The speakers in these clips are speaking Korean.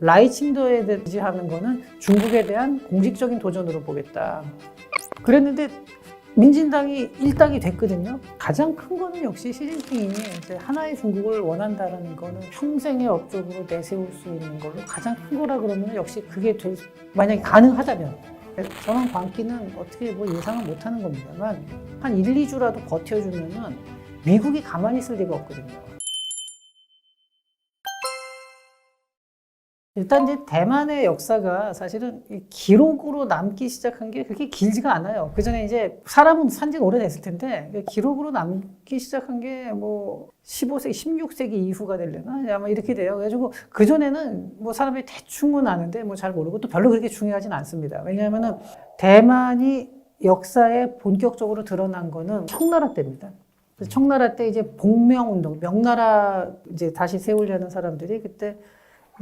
라이칭더에 대지하는 거는 중국에 대한 공식적인 도전으로 보겠다. 그랬는데 민진당이 일당이 됐거든요. 가장 큰 거는 역시 시진핑이 이제 하나의 중국을 원한다라는 거는 평생의 업적으로 내세울 수 있는 걸로 가장 큰 거라 그러면 역시 그게 될, 만약에 가능하다면 저는 광기는 어떻게 뭐 예상은 못 하는 겁니다만 한 1, 2주라도 버텨주면은 미국이 가만히 있을 리가 없거든요. 일단 이제 대만의 역사가 사실은 이 기록으로 남기 시작한 게 그렇게 길지가 않아요. 그 전에 이제 사람은 산지는 오래됐을 텐데 그 기록으로 남기 시작한 게 뭐 15세기, 16세기 이후가 되려나 아마 이렇게 돼요. 그래가지고 그 전에는 뭐 사람들이 대충은 아는데 뭐 잘 모르고 또 별로 그렇게 중요하진 않습니다. 왜냐하면은 대만이 역사에 본격적으로 드러난 거는 청나라 때입니다. 청나라 때 이제 복명 운동, 명나라 이제 다시 세우려는 사람들이 그때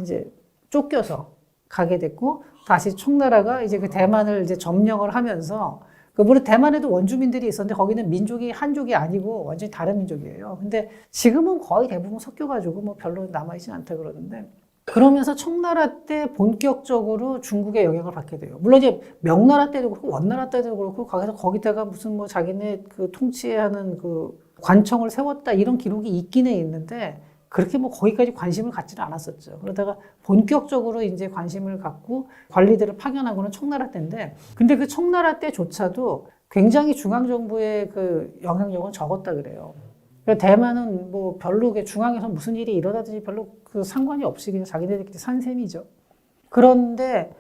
이제 쫓겨서 가게 됐고 다시 청나라가 이제 그 대만을 이제 점령을 하면서 그 물론 대만에도 원주민들이 있었는데 거기는 민족이 한족이 아니고 완전히 다른 민족이에요. 근데 지금은 거의 대부분 섞여가지고 뭐 별로 남아있진 않다 그러는데 그러면서 청나라 때 본격적으로 중국의 영향을 받게 돼요. 물론 이제 명나라 때도 그렇고 원나라 때도 그렇고 거기서 거기다가 무슨 뭐 자기네 그 통치하는 그 관청을 세웠다 이런 기록이 있기는 있는데 그렇게 뭐 거기까지 관심을 갖지는 않았었죠. 그러다가 본격적으로 이제 관심을 갖고 관리들을 파견한 거는 청나라 때인데, 근데 그 청나라 때조차도 굉장히 중앙 정부의 그 영향력은 적었다 그래요. 그러니까 대만은 뭐 별로 그 중앙에서 무슨 일이 일어나든지 별로 그 상관이 없이 그냥 자기네들끼리 산 셈이죠. 그런데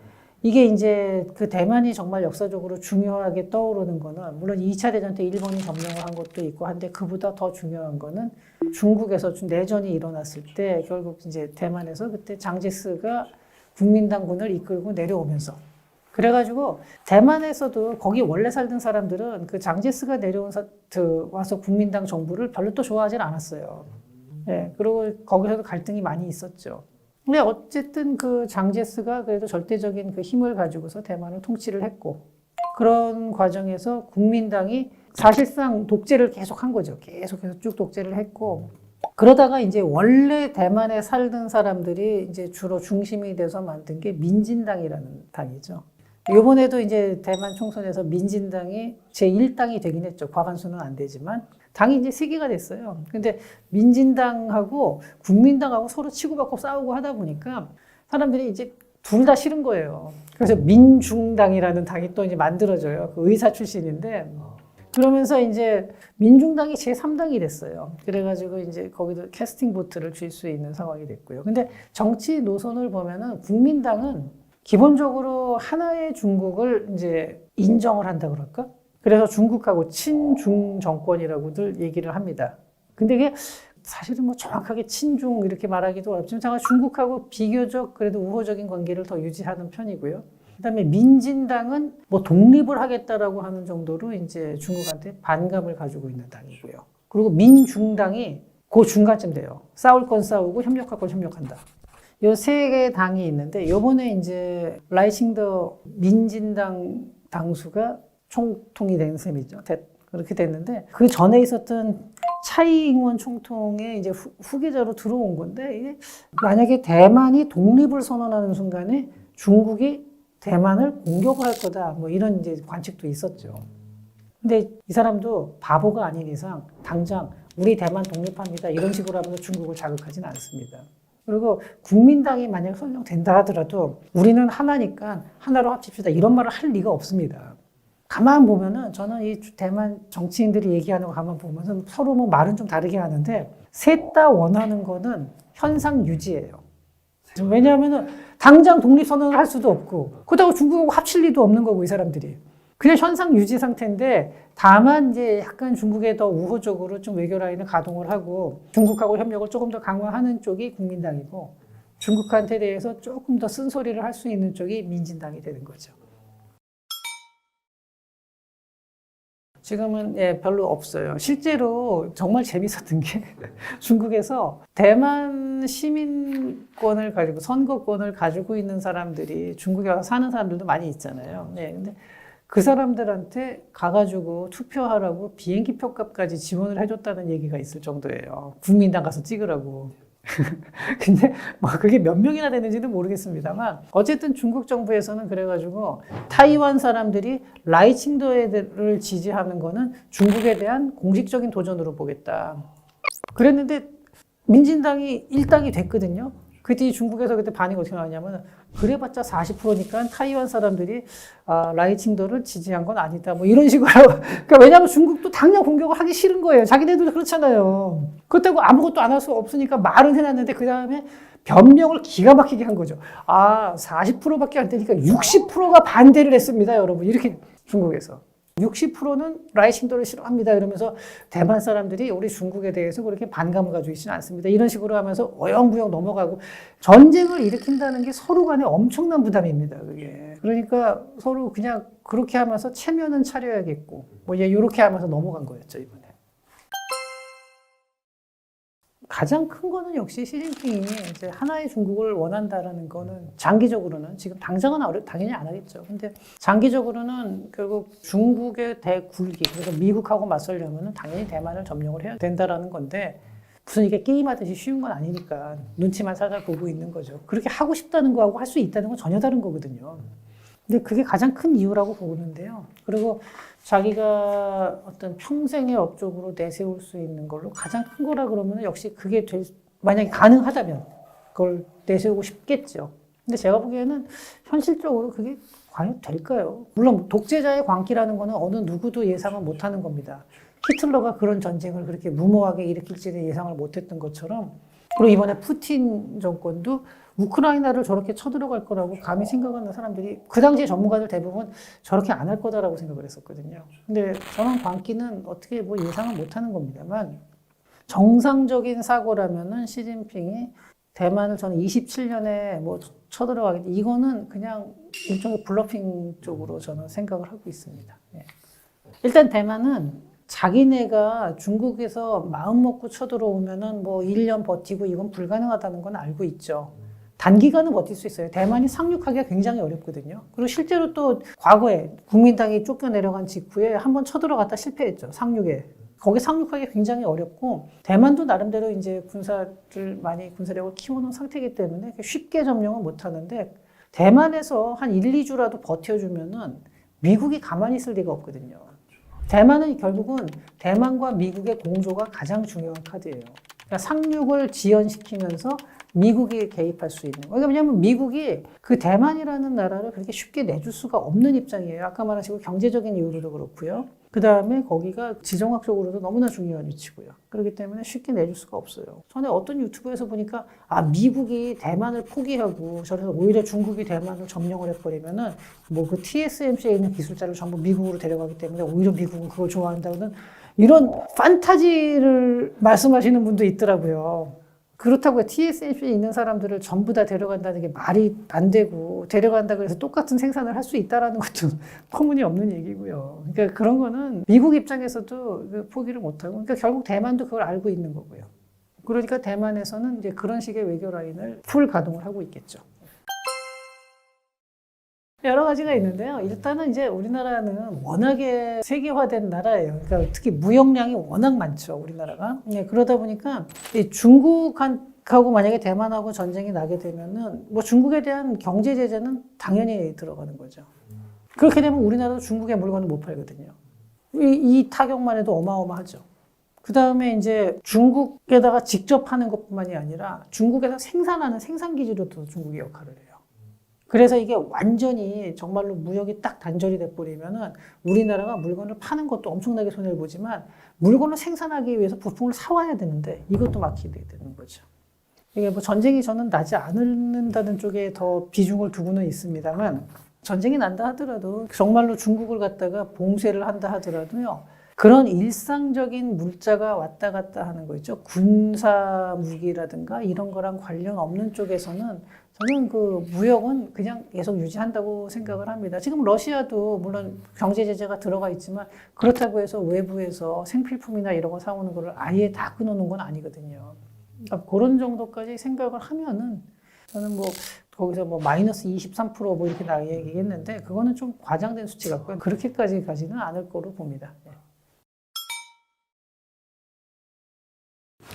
이게 이제 그 대만이 정말 역사적으로 중요하게 떠오르는 거는 물론 2차 대전 때 일본이 점령을 한 것도 있고 한데 그보다 더 중요한 거는 중국에서 좀 내전이 일어났을 때 결국 이제 대만에서 그때 장제스가 국민당군을 이끌고 내려오면서 그래가지고 대만에서도 거기 원래 살던 사람들은 그 장제스가 내려온 사, 그 와서 국민당 정부를 별로 또 좋아하진 않았어요. 예, 그리고 거기서도 갈등이 많이 있었죠. 근데 어쨌든 그 장제스가 그래도 절대적인 그 힘을 가지고서 대만을 통치를 했고 그런 과정에서 국민당이 사실상 독재를 계속 한 거죠. 계속해서 쭉 독재를 했고 그러다가 이제 원래 대만에 살던 사람들이 이제 주로 중심이 돼서 만든 게 민진당이라는 당이죠. 이번에도 이제 대만 총선에서 민진당이 제1당이 되긴 했죠. 과반수는 안 되지만. 당이 이제 세 개가 됐어요. 근데 민진당하고 국민당하고 서로 치고받고 싸우고 하다 보니까 사람들이 이제 둘 다 싫은 거예요. 그래서 민중당이라는 당이 또 이제 만들어져요. 그 의사 출신인데. 그러면서 이제 민중당이 제3당이 됐어요. 그래가지고 이제 거기도 캐스팅 보트를 줄 수 있는 상황이 됐고요. 근데 정치 노선을 보면은 국민당은 기본적으로 하나의 중국을 이제 인정을 한다 그럴까? 그래서 중국하고 친중 정권이라고들 얘기를 합니다. 근데 이게 사실은 뭐 정확하게 친중 이렇게 말하기도 어렵지만 제가 중국하고 비교적 그래도 우호적인 관계를 더 유지하는 편이고요. 그다음에 민진당은 뭐 독립을 하겠다라고 하는 정도로 이제 중국한테 반감을 가지고 있는 당이고요. 그리고 민중당이 그 중간쯤 돼요. 싸울 건 싸우고 협력할 건 협력한다. 요세 개의 당이 있는데 요번에 이제 라이칭더 민진당 당수가 총통이 된 셈이죠. 됐- 그렇게 됐는데 그 전에 있었던 차이잉원 총통의 이제 후, 후계자로 들어온 건데 이게 만약에 대만이 독립을 선언하는 순간에 중국이 대만을 공격을 할 거다 뭐 이런 이제 관측도 있었죠. 근데 이 사람도 바보가 아닌 이상 당장 우리 대만 독립합니다 이런 식으로 하면서 중국을 자극하지는 않습니다. 그리고 국민당이 만약 설정된다 하더라도 우리는 하나니까 하나로 합칩시다 이런 말을 할 리가 없습니다. 가만 보면은 저는 이 대만 정치인들이 얘기하는 거 가만 보면서 서로 뭐 말은 좀 다르게 하는데 셋 다 원하는 거는 현상 유지예요. 왜냐하면은 당장 독립선언을 할 수도 없고 그렇다고 중국하고 합칠 리도 없는 거고 이 사람들이 그냥 현상 유지 상태인데 다만 이제 약간 중국에 더 우호적으로 좀 외교 라인을 가동을 하고 중국하고 협력을 조금 더 강화하는 쪽이 국민당이고 중국한테 대해서 조금 더 쓴소리를 할 수 있는 쪽이 민진당이 되는 거죠. 지금은 예, 별로 없어요. 실제로 정말 재밌었던 게 중국에서 대만 시민권을 가지고 선거권을 가지고 있는 사람들이 중국에 와서 사는 사람들도 많이 있잖아요. 네, 근데 그 사람들한테 가가지고 투표하라고 비행기 표값까지 지원을 해줬다는 얘기가 있을 정도예요. 국민당 가서 찍으라고. 근데 뭐 그게 몇 명이나 되는지는 모르겠습니다만 어쨌든 중국 정부에서는 그래가지고 타이완 사람들이 라이칭도를 지지하는 거는 중국에 대한 공식적인 도전으로 보겠다. 그랬는데 민진당이 일당이 됐거든요. 그때 중국에서 그때 반응이 어떻게 나왔냐면 그래봤자 40%니까 타이완 사람들이 아, 라이칭도를 지지한 건 아니다. 뭐 이런 식으로. 그러니까 왜냐하면 중국도 당장 공격을 하기 싫은 거예요. 자기네들도 그렇잖아요. 그렇다고 아무것도 안 할 수 없으니까 말은 해놨는데 그 다음에 변명을 기가 막히게 한 거죠. 아, 40%밖에 안 되니까 60%가 반대를 했습니다, 여러분. 이렇게 중국에서. 60%는 라이칭도를 싫어합니다. 이러면서 대만 사람들이 우리 중국에 대해서 그렇게 반감을 가지고 있지는 않습니다. 이런 식으로 하면서 어영부영 넘어가고 전쟁을 일으킨다는 게 서로 간에 엄청난 부담입니다. 그게. 그러니까 서로 그냥 그렇게 하면서 체면은 차려야겠고 뭐 이렇게 하면서 넘어간 거였죠, 이번에. 가장 큰 거는 역시 시진핑이 이제 하나의 중국을 원한다라는 거는 장기적으로는 지금 당장은 어려, 당연히 안 하겠죠. 근데 장기적으로는 결국 중국의 대굴기, 그래서 미국하고 맞설려면 당연히 대만을 점령을 해야 된다라는 건데 무슨 이게 게임하듯이 쉬운 건 아니니까 눈치만 살살 보고 있는 거죠. 그렇게 하고 싶다는 거하고 할 수 있다는 건 전혀 다른 거거든요. 근데 그게 가장 큰 이유라고 보는데요. 그리고 자기가 어떤 평생의 업적으로 내세울 수 있는 걸로 가장 큰 거라 그러면 역시 그게 될, 만약에 가능하다면 그걸 내세우고 싶겠죠. 근데 제가 보기에는 현실적으로 그게 과연 될까요? 물론 독재자의 광기라는 거는 어느 누구도 예상을 못 하는 겁니다. 히틀러가 그런 전쟁을 그렇게 무모하게 일으킬지는 예상을 못 했던 것처럼 그리고 이번에 푸틴 정권도 우크라이나를 저렇게 쳐들어갈 거라고 감히 생각하는 사람들이 그 당시에 전문가들 대부분 저렇게 안 할 거다라고 생각을 했었거든요. 근데 저는 광기는 어떻게 뭐 예상을 못 하는 겁니다만 정상적인 사고라면은 시진핑이 대만을 저는 27년에 뭐 쳐들어가겠다. 이거는 그냥 일종의 블러핑 쪽으로 저는 생각을 하고 있습니다. 예. 일단 대만은 자기네가 중국에서 마음 먹고 쳐들어오면은 뭐 1년 버티고 이건 불가능하다는 건 알고 있죠. 단기간은 버틸 수 있어요. 대만이 상륙하기가 굉장히 어렵거든요. 그리고 실제로 또 과거에 국민당이 쫓겨내려간 직후에 한번 쳐들어갔다 실패했죠. 상륙에. 거기 상륙하기 굉장히 어렵고 대만도 나름대로 이제 군사를 많이 군사력을 키워놓은 상태이기 때문에 쉽게 점령은 못 하는데 대만에서 한 1, 2주라도 버텨주면은 미국이 가만히 있을 리가 없거든요. 대만은 결국은 대만과 미국의 공조가 가장 중요한 카드예요. 그러니까 상륙을 지연시키면서 미국이 개입할 수 있는 거예요. 왜냐하면 미국이 그 대만이라는 나라를 그렇게 쉽게 내줄 수가 없는 입장이에요. 아까 말하시고 경제적인 이유로도 그렇고요. 그 다음에 거기가 지정학적으로도 너무나 중요한 위치고요. 그렇기 때문에 쉽게 내줄 수가 없어요. 전에 어떤 유튜브에서 보니까 아 미국이 대만을 포기하고 저래서 오히려 중국이 대만을 점령을 해버리면은 뭐 그 TSMC에 있는 기술자를 전부 미국으로 데려가기 때문에 오히려 미국은 그걸 좋아한다고는 이런 판타지를 말씀하시는 분도 있더라고요. 그렇다고 TSMC에 있는 사람들을 전부 다 데려간다는 게 말이 안 되고 데려간다 그래서 똑같은 생산을 할 수 있다라는 것도 터무니없는 얘기고요. 그러니까 그런 거는 미국 입장에서도 그 포기를 못 하고 그러니까 결국 대만도 그걸 알고 있는 거고요. 그러니까 대만에서는 이제 그런 식의 외교 라인을 풀 가동을 하고 있겠죠. 여러 가지가 있는데요. 일단은 이제 우리나라는 워낙에 세계화된 나라예요. 그러니까 특히 무역량이 워낙 많죠. 우리나라가. 네, 그러다 보니까 이 중국하고 만약에 대만하고 전쟁이 나게 되면은 뭐 중국에 대한 경제 제재는 당연히 들어가는 거죠. 그렇게 되면 우리나라도 중국의 물건을 못 팔거든요. 이, 이 타격만 해도 어마어마하죠. 그 다음에 이제 중국에다가 직접 하는 것뿐만이 아니라 중국에서 생산하는 생산기지로도 중국이 역할을 해요. 그래서 이게 완전히 정말로 무역이 딱 단절이 돼버리면은 우리나라가 물건을 파는 것도 엄청나게 손해를 보지만 물건을 생산하기 위해서 부품을 사와야 되는데 이것도 막히게 되는 거죠. 이게 뭐 전쟁이 저는 나지 않는다는 쪽에 더 비중을 두고는 있습니다만 전쟁이 난다 하더라도 정말로 중국을 갖다가 봉쇄를 한다 하더라도요. 그런 일상적인 물자가 왔다 갔다 하는 거 있죠. 군사 무기라든가 이런 거랑 관련 없는 쪽에서는 저는 그 무역은 그냥 계속 유지한다고 생각을 합니다. 지금 러시아도 물론 경제 제재가 들어가 있지만 그렇다고 해서 외부에서 생필품이나 이런 거 사오는 거를 아예 다 끊어놓은 건 아니거든요. 그러니까 그런 정도까지 생각을 하면은 저는 뭐 거기서 뭐 마이너스 23%뭐 이렇게 나 얘기했는데 그거는 좀 과장된 수치 같고요. 그렇게까지 가지는 않을 거로 봅니다.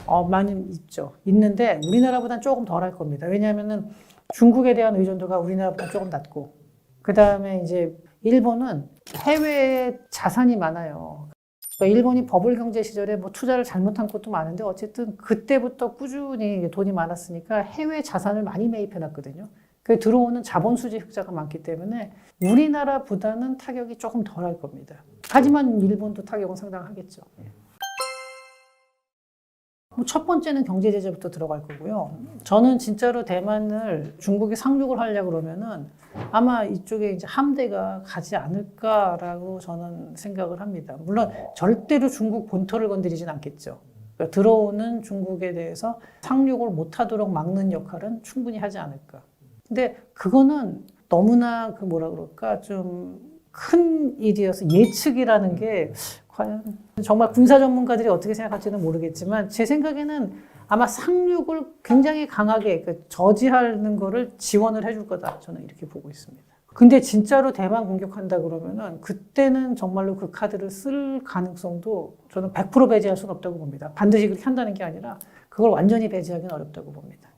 어, 많이 있죠. 있는데 우리나라보다는 조금 덜 할 겁니다. 왜냐하면은 중국에 대한 의존도가 우리나라보다 조금 낮고 그 다음에 이제 일본은 해외 자산이 많아요. 그러니까 일본이 버블 경제 시절에 뭐 투자를 잘못한 것도 많은데 어쨌든 그때부터 꾸준히 돈이 많았으니까 해외 자산을 많이 매입해 놨거든요. 그 들어오는 자본 수지 흑자가 많기 때문에 우리나라보다는 타격이 조금 덜 할 겁니다. 하지만 일본도 타격은 상당하겠죠. 뭐첫 번째는 경제 제재부터 들어갈 거고요. 저는 진짜로 대만을 중국이 상륙을 하려고 그러면은 아마 이쪽에 이제 함대가 가지 않을까라고 저는 생각을 합니다. 물론 절대로 중국 본토를 건드리진 않겠죠. 그러니까 들어오는 중국에 대해서 상륙을 못하도록 막는 역할은 충분히 하지 않을까. 근데 그거는 너무나 그 뭐라 그럴까 좀 큰 일이어서 예측이라는 게 과연 정말 군사 전문가들이 어떻게 생각할지는 모르겠지만 제 생각에는 아마 상륙을 굉장히 강하게 그 저지하는 거를 지원을 해줄 거다 저는 이렇게 보고 있습니다. 근데 진짜로 대만 공격한다 그러면은 그때는 정말로 그 카드를 쓸 가능성도 저는 100% 배제할 수는 없다고 봅니다. 반드시 그렇게 한다는 게 아니라 그걸 완전히 배제하기는 어렵다고 봅니다.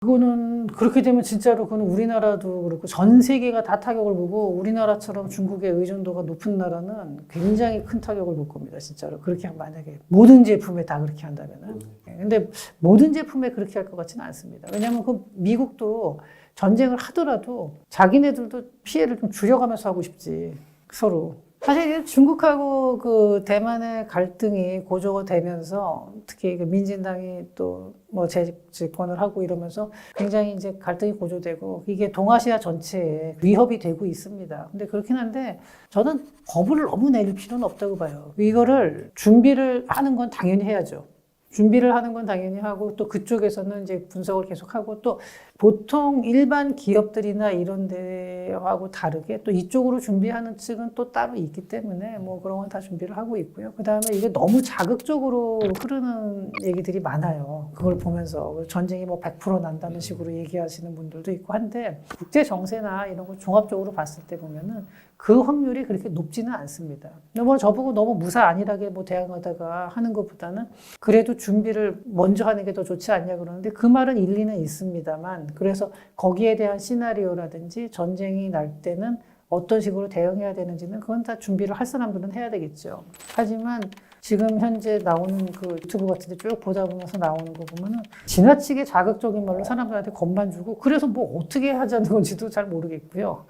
그거는 그렇게 되면 진짜로 그건 우리나라도 그렇고 전 세계가 다 타격을 보고 우리나라처럼 중국의 의존도가 높은 나라는 굉장히 큰 타격을 볼 겁니다. 진짜로 그렇게 만약에 모든 제품에 다 그렇게 한다면은. 예, 근데 모든 제품에 그렇게 할 것 같지는 않습니다. 왜냐하면 그 미국도 전쟁을 하더라도 자기네들도 피해를 좀 줄여가면서 하고 싶지 서로. 사실 중국하고 그 대만의 갈등이 고조가 되면서 특히 그 민진당이 또 뭐 재집권을 하고 이러면서 굉장히 이제 갈등이 고조되고 이게 동아시아 전체에 위협이 되고 있습니다. 근데 그렇긴 한데 저는 법을 너무 내릴 필요는 없다고 봐요. 이거를 준비를 하는 건 당연히 해야죠. 준비를 하는 건 당연히 하고 또 그쪽에서는 이제 분석을 계속하고 또 보통 일반 기업들이나 이런 데하고 다르게 또 이쪽으로 준비하는 측은 또 따로 있기 때문에 뭐 그런 건 다 준비를 하고 있고요. 그 다음에 이게 너무 자극적으로 흐르는 얘기들이 많아요. 그걸 보면서 전쟁이 뭐 100% 난다는 식으로 얘기하시는 분들도 있고 한데 국제 정세나 이런 거 종합적으로 봤을 때 보면은 그 확률이 그렇게 높지는 않습니다. 근데 뭐 저보고 너무 무사 안일하게 뭐 대응하다가 하는 것보다는 그래도 준비를 먼저 하는 게 더 좋지 않냐 그러는데 그 말은 일리는 있습니다만 그래서 거기에 대한 시나리오라든지 전쟁이 날 때는 어떤 식으로 대응해야 되는지는 그건 다 준비를 할 사람들은 해야 되겠죠. 하지만 지금 현재 나오는 그 유튜브 같은 데 쭉 보다 보면서 나오는 거 보면은 지나치게 자극적인 말로 사람들한테 겁만 주고 그래서 뭐 어떻게 하자는 건지도 잘 모르겠고요.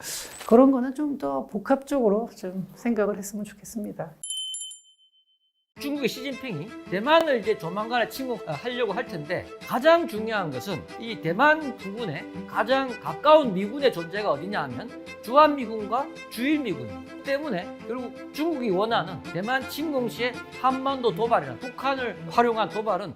그런 거는 좀 더 복합적으로 좀 생각을 했으면 좋겠습니다. 중국의 시진핑이 대만을 이제 조만간에 침공하려고 할 텐데 가장 중요한 것은 이 대만 부근에 가장 가까운 미군의 존재가 어디냐 하면 주한미군과 주일미군 때문에 결국 중국이 원하는 대만 침공 시에 한반도 도발이나 북한을 활용한 도발은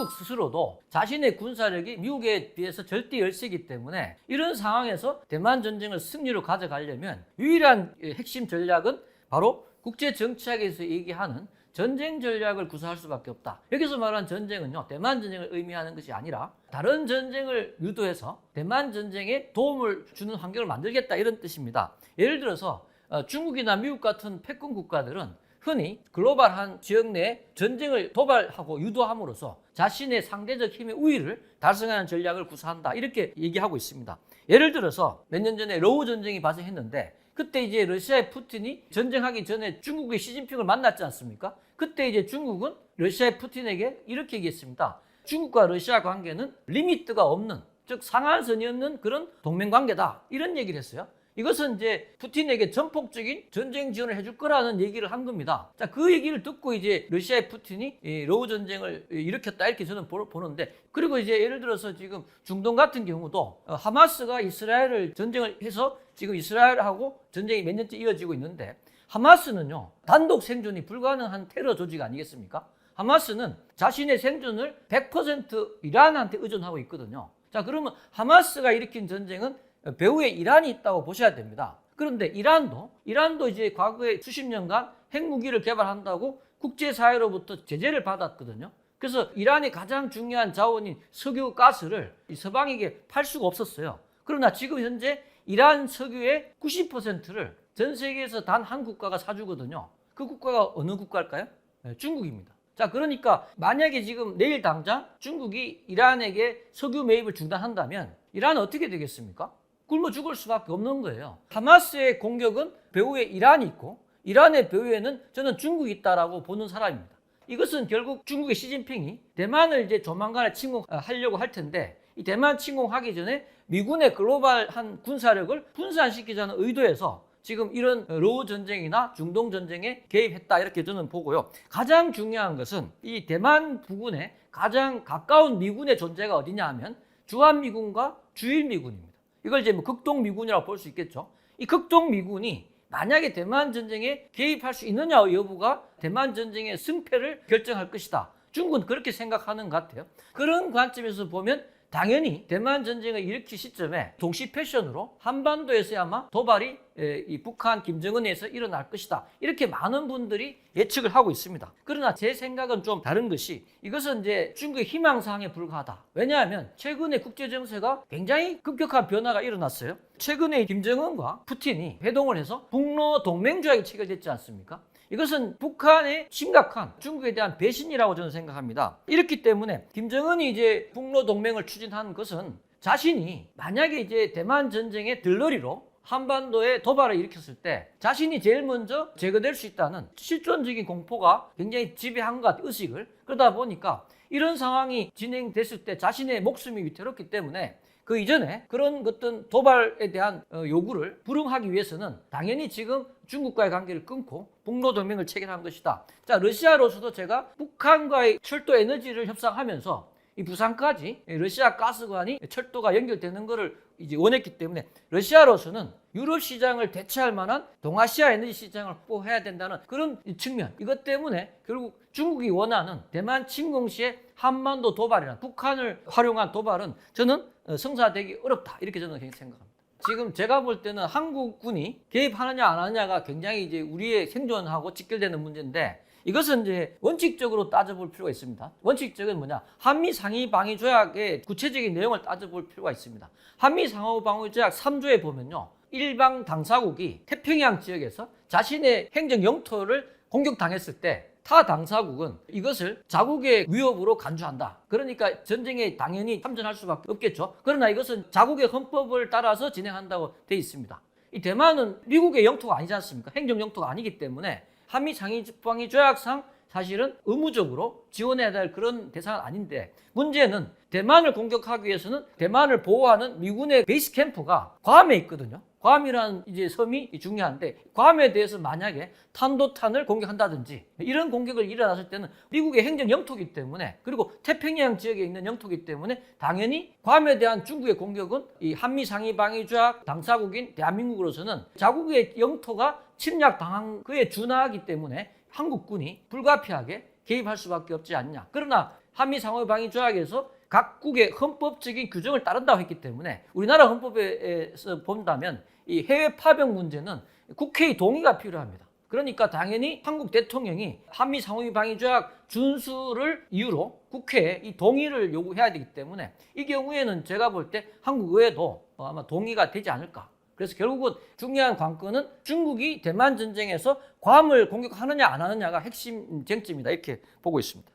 중국 스스로도 자신의 군사력이 미국에 비해서 절대 열세이기 때문에 이런 상황에서 대만 전쟁을 승리로 가져가려면 유일한 핵심 전략은 바로 국제 정치학에서 얘기하는 전쟁 전략을 구사할 수밖에 없다. 여기서 말하는 전쟁은요, 대만 전쟁을 의미하는 것이 아니라 다른 전쟁을 유도해서 대만 전쟁에 도움을 주는 환경을 만들겠다 이런 뜻입니다. 예를 들어서 어, 중국이나 미국 같은 패권 국가들은 흔히 글로벌한 지역 내 전쟁을 도발하고 유도함으로써 자신의 상대적 힘의 우위를 달성하는 전략을 구사한다. 이렇게 얘기하고 있습니다. 예를 들어서 몇 년 전에 러우 전쟁이 발생했는데 그때 이제 러시아의 푸틴이 전쟁하기 전에 중국의 시진핑을 만났지 않습니까? 그때 이제 중국은 러시아의 푸틴에게 이렇게 얘기했습니다. 중국과 러시아 관계는 리미트가 없는 즉 상한선이 없는 그런 동맹 관계다. 이런 얘기를 했어요. 이것은 이제 푸틴에게 전폭적인 전쟁 지원을 해줄 거라는 얘기를 한 겁니다. 자, 그 얘기를 듣고 이제 러시아의 푸틴이 이 로우 전쟁을 일으켰다 이렇게 저는 보- 보는데 그리고 이제 예를 들어서 지금 중동 같은 경우도 어, 하마스가 이스라엘을 전쟁을 해서 지금 이스라엘하고 전쟁이 몇 년째 이어지고 있는데 하마스는요 단독 생존이 불가능한 테러 조직 아니겠습니까? 하마스는 자신의 생존을 100% 이란한테 의존하고 있거든요. 자, 그러면 하마스가 일으킨 전쟁은 배후에 이란이 있다고 보셔야 됩니다. 그런데 이란도 이란도 이제 과거에 수십 년간 핵무기를 개발한다고 국제사회로부터 제재를 받았거든요. 그래서 이란의 가장 중요한 자원인 석유 가스를 이 서방에게 팔 수가 없었어요. 그러나 지금 현재 이란 석유의 90%를 전 세계에서 단 한 국가가 사주거든요. 그 국가가 어느 국가일까요? 네, 중국입니다. 자, 그러니까 만약에 지금 내일 당장 중국이 이란에게 석유 매입을 중단한다면 이란은 어떻게 되겠습니까? 굶어 죽을 수밖에 없는 거예요. 하마스의 공격은 배후에 이란이 있고 이란의 배후에는 저는 중국이 있다라고 보는 사람입니다. 이것은 결국 중국의 시진핑이 대만을 이제 조만간에 침공하려고 할 텐데 이 대만 침공하기 전에 미군의 글로벌한 군사력을 분산시키자는 의도에서 지금 이런 로우 전쟁이나 중동 전쟁에 개입했다 이렇게 저는 보고요. 가장 중요한 것은 이 대만 부근에 가장 가까운 미군의 존재가 어디냐 하면 주한 미군과 주일 미군입니다. 이걸 이제 뭐 극동 미군이라고 볼 수 있겠죠. 이 극동 미군이 만약에 대만 전쟁에 개입할 수 있느냐 여부가 대만 전쟁의 승패를 결정할 것이다. 중국은 그렇게 생각하는 것 같아요. 그런 관점에서 보면 당연히 대만 전쟁을 일으킬 시점에 동시 패션으로 한반도에서 아마 도발이 에, 이 북한 김정은에서 일어날 것이다. 이렇게 많은 분들이 예측을 하고 있습니다. 그러나 제 생각은 좀 다른 것이 이것은 이제 중국의 희망사항에 불과하다. 왜냐하면 최근에 국제 정세가 굉장히 급격한 변화가 일어났어요. 최근에 김정은과 푸틴이 회동을 해서 북러 동맹 조약이 체결됐지 않습니까? 이것은 북한의 심각한 중국에 대한 배신이라고 저는 생각합니다. 이렇기 때문에 김정은이 이제 북러 동맹을 추진한 것은 자신이 만약에 이제 대만 전쟁의 들러리로 한반도에 도발을 일으켰을 때 자신이 제일 먼저 제거될 수 있다는 실존적인 공포가 굉장히 지배한 것 같아요, 의식을. 그러다 보니까 이런 상황이 진행됐을 때 자신의 목숨이 위태롭기 때문에 그 이전에 그런 어떤 도발에 대한 어, 요구를 불응하기 위해서는 당연히 지금 중국과의 관계를 끊고 북로 동맹을 체결한 것이다. 자, 러시아로서도 제가 북한과의 철도 에너지를 협상하면서 이 부산까지 러시아 가스관이 철도가 연결되는 것을 이제 원했기 때문에 러시아로서는 유럽 시장을 대체할 만한 동아시아 에너지 시장을 확보해야 된다는 그런 측면 이것 때문에 결국 중국이 원하는 대만 침공 시에 한반도 도발이나 북한을 활용한 도발은 저는 어, 성사되기 어렵다 이렇게 저는 생각합니다. 지금 제가 볼 때는 한국군이 개입하느냐 안 하느냐가 굉장히 이제 우리의 생존하고 직결되는 문제인데 이것은 이제 원칙적으로 따져볼 필요가 있습니다. 원칙적은 뭐냐? 한미 상위 방위 조약의 구체적인 내용을 따져볼 필요가 있습니다. 한미 상호 방위 조약 3조에 보면요. 일방 당사국이 태평양 지역에서 자신의 행정 영토를 공격당했을 때 타 당사국은 이것을 자국의 위협으로 간주한다. 그러니까 전쟁에 당연히 참전할 수밖에 없겠죠. 그러나 이것은 자국의 헌법을 따라서 진행한다고 돼 있습니다. 이 대만은 미국의 영토가 아니지 않습니까? 행정 영토가 아니기 때문에 한미 상위방위 조약상 사실은 의무적으로 지원해야 될 그런 대상은 아닌데 문제는 대만을 공격하기 위해서는 대만을 보호하는 미군의 베이스 캠프가 괌에 있거든요. 괌이라는 이제 섬이 중요한데 괌에 대해서 만약에 탄도탄을 공격한다든지 이런 공격을 일어났을 때는 미국의 행정 영토기 때문에 그리고 태평양 지역에 있는 영토기 때문에 당연히 괌에 대한 중국의 공격은 이 한미 상위 방위 조약 당사국인 대한민국으로서는 자국의 영토가 침략 당한 그에 준하기 때문에 한국군이 불가피하게 개입할 수밖에 없지 않냐. 그러나 한미 상호 방위 조약에서 각국의 헌법적인 규정을 따른다고 했기 때문에 우리나라 헌법에서 본다면 이 해외 파병 문제는 국회의 동의가 필요합니다. 그러니까 당연히 한국 대통령이 한미 상호위 방위 조약 준수를 이유로 국회에 이 동의를 요구해야 되기 때문에 이 경우에는 제가 볼 때 한국 의회도 아마 동의가 되지 않을까. 그래서 결국은 중요한 관건은 중국이 대만 전쟁에서 괌을 공격하느냐 안 하느냐가 핵심 쟁점이다 이렇게 보고 있습니다.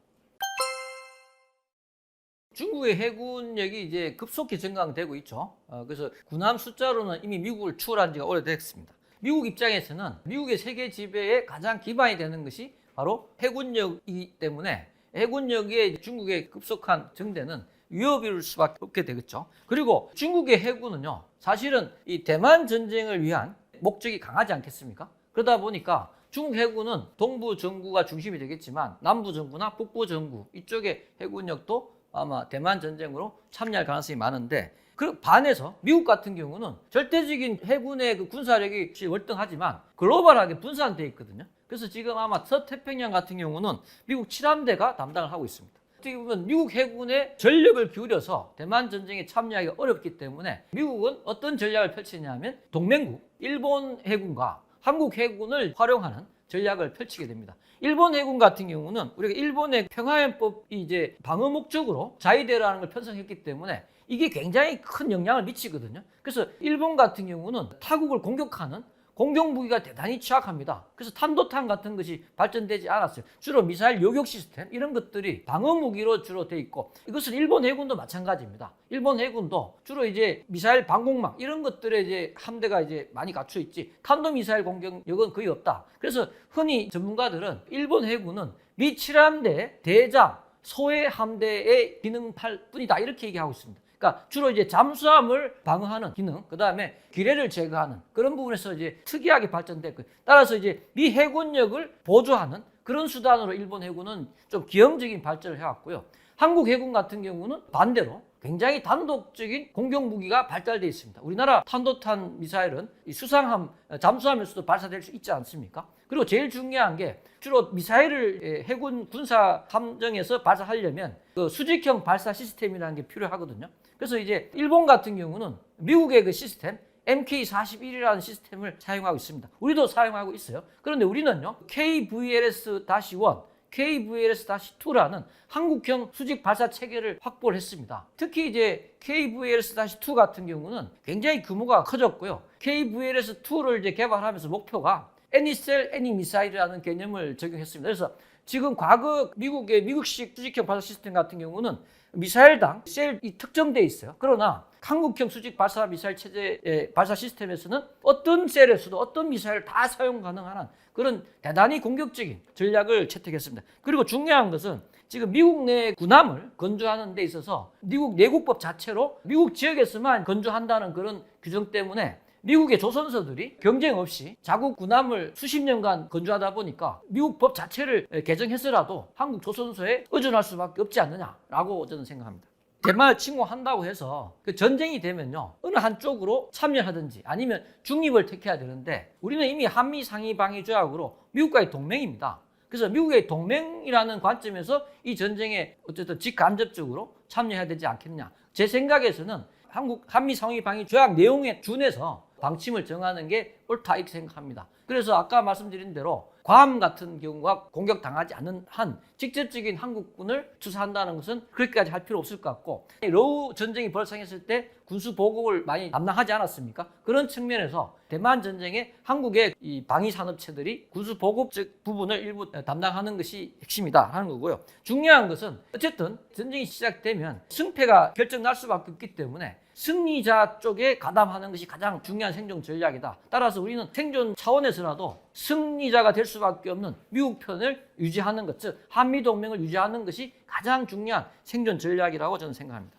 중국의 해군력이 이제 급속히 증강되고 있죠. 어, 그래서 군함 숫자로는 이미 미국을 추월한 지가 오래됐습니다. 미국 입장에서는 미국의 세계 지배의 가장 기반이 되는 것이 바로 해군력이기 때문에 해군력의 중국의 급속한 증대는 위협일 수밖에 없게 되겠죠. 그리고 중국의 해군은요, 사실은 이 대만 전쟁을 위한 목적이 강하지 않겠습니까? 그러다 보니까 중국 해군은 동부 정부가 중심이 되겠지만 남부 정부나 북부 정부 이쪽의 해군력도 아마 대만 전쟁으로 참여할 가능성이 많은데 그 반해서 미국 같은 경우는 절대적인 해군의 그 군사력이 월등하지만 글로벌하게 분산되어 있거든요. 그래서 지금 아마 서태평양 같은 경우는 미국 7함대가 담당을 하고 있습니다. 어떻게 보면 미국 해군의 전력을 기울여서 대만 전쟁에 참여하기 어렵기 때문에 미국은 어떤 전략을 펼치냐면 동맹국 일본 해군과 한국 해군을 활용하는 전략을 펼치게 됩니다. 일본 해군 같은 경우는 우리가 일본의 평화연법이 이제 방어 목적으로 자위대라는 걸 편성했기 때문에 이게 굉장히 큰 영향을 미치거든요. 그래서 일본 같은 경우는 타국을 공격하는 공격 무기가 대단히 취약합니다. 그래서 탄도탄 같은 것이 발전되지 않았어요. 주로 미사일 요격 시스템 이런 것들이 방어 무기로 주로 돼 있고 이것은 일본 해군도 마찬가지입니다. 일본 해군도 주로 이제 미사일 방공망 이런 것들에 이제 함대가 이제 많이 갖춰 있지 탄도 미사일 공격력은 거의 없다. 그래서 흔히 전문가들은 일본 해군은 미 7함대 대장 소해 함대의 기능팔 뿐이다 이렇게 얘기하고 있습니다. 그러니까 주로 이제 잠수함을 방어하는 기능, 그 다음에 기뢰를 제거하는 그런 부분에서 이제 특이하게 발전됐고, 따라서 이제 미 해군력을 보조하는 그런 수단으로 일본 해군은 좀 기형적인 발전을 해왔고요. 한국 해군 같은 경우는 반대로 굉장히 단독적인 공격 무기가 발달돼 있습니다. 우리나라 탄도탄 미사일은 이 수상함, 잠수함에서도 발사될 수 있지 않습니까? 그리고 제일 중요한 게 주로 미사일을 예, 해군 군사 함정에서 발사하려면 그 수직형 발사 시스템이라는 게 필요하거든요. 그래서 이제 일본 같은 경우는 미국의 그 시스템 MK41이라는 시스템을 사용하고 있습니다. 우리도 사용하고 있어요. 그런데 우리는요, KVLS-1, KVLS-2라는 한국형 수직 발사 체계를 확보를 했습니다. 특히 이제 KVLS-2 같은 경우는 굉장히 규모가 커졌고요. KVLS-2를 이제 개발하면서 목표가 애니셀 애니 미사일이라는 개념을 적용했습니다. 그래서 지금 과거 미국의 미국식 수직형 발사 시스템 같은 경우는 미사일당 셀이 특정돼 있어요. 그러나 한국형 수직 발사 미사일 체제의 발사 시스템에서는 어떤 셀에서도 어떤 미사일 다 사용 가능한 그런 대단히 공격적인 전략을 채택했습니다. 그리고 중요한 것은 지금 미국 내 군함을 건조하는 데 있어서 미국 내국법 자체로 미국 지역에서만 건조한다는 그런 규정 때문에 미국의 조선소들이 경쟁 없이 자국 군함을 수십 년간 건조하다 보니까 미국 법 자체를 개정해서라도 한국 조선소에 의존할 수밖에 없지 않느냐라고 저는 생각합니다. 대만을 침공한다고 해서 그 전쟁이 되면요 어느 한쪽으로 참여하든지 아니면 중립을 택해야 되는데 우리는 이미 한미 상위 방위 조약으로 미국과의 동맹입니다. 그래서 미국의 동맹이라는 관점에서 이 전쟁에 어쨌든 직간접적으로 참여해야 되지 않겠냐. 제 생각에서는 한국 한미 상위 방위 조약 내용에 준해서 방침을 정하는 게 옳다 이렇게 생각합니다. 그래서 아까 말씀드린 대로 괌 같은 경우가 공격당하지 않는 한 직접적인 한국군을 투사한다는 것은 그렇게까지 할 필요 없을 것 같고 러우 전쟁이 발생했을 때 군수 보급을 많이 담당하지 않았습니까? 그런 측면에서 대만 전쟁에 한국의 이 방위 산업체들이 군수 보급 즉 부분을 일부 담당하는 것이 핵심이다 하는 거고요. 중요한 것은 어쨌든 전쟁이 시작되면 승패가 결정 날 수밖에 없기 때문에 승리자 쪽에 가담하는 것이 가장 중요한 생존 전략이다. 따라서 우리는 생존 차원에서라도 승리자가 될 수밖에 없는 미국 편을 유지하는 것, 즉 한미 동맹을 유지하는 것이 가장 중요한 생존 전략이라고 저는 생각합니다.